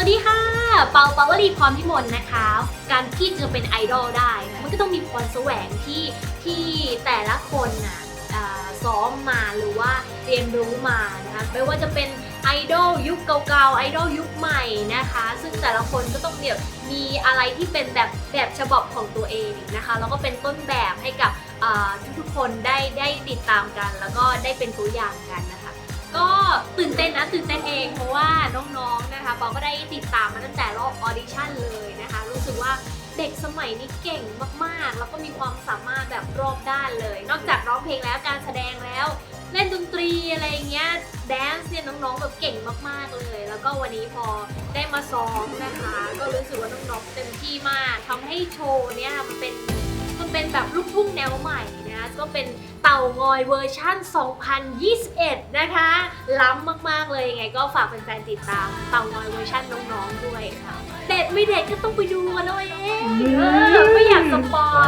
วัสดีค่ะ เปาเปาวลีพรพิมลนะคะ การที่จะเป็นไอดอลได้ มันก็ต้องมีพรแสวงที่ที่แต่ละคนนะซ้อมมาหรือว่าเรียนรู้มานะคะไม่ว่าจะเป็นไอดอลยุคเก่าๆไอดอลยุคใหม่นะคะ ซึ่งแต่ละคนก็ต้องแบบมีอะไรที่เป็นแบบแบบฉบับของตัวเองนะคะแล้วก็เป็นต้นแบบให้กับทุกๆคนได้ได้ติดตามกัน แล้วก็ได้เป็นตัวอย่างกันนะคะ ก็ตื่นเต้นนะตื่นเต้นเองเพราะว่าน้อง ก็ได้ติดตามมาตั้งแต่รอบออดิชั่นเลยนะคะ รู้สึกว่าเด็กสมัยนี้เก่งมากๆ แล้วก็มีความสามารถแบบรอบด้านเลย นอกจากร้องเพลงแล้วการแสดงแล้ว เล่นดนตรีอะไรเงี้ยแดนซ์เนี่ยน้องๆแบบเก่งมากๆเลย แล้วก็วันนี้พอได้มาซ้อมนะคะ ก็รู้สึกว่าน้องๆเต็มที่มากทำให้โชว์เนี่ยมันเป็นมันเป็นแบบลูกทุ่งแนวใหม่ สก็เป็นเต่างอยเวอร์ชั่น 2021 นะคะ ล้ำมากๆเลยยังไงก็ฝากแฟนๆติดตามเต่างอยเวอร์ชั่นน้องๆด้วยค่ะ เด็ดไม่เด็ดก็ต้องไปดูกันเอาเองเออไม่อยากสปอย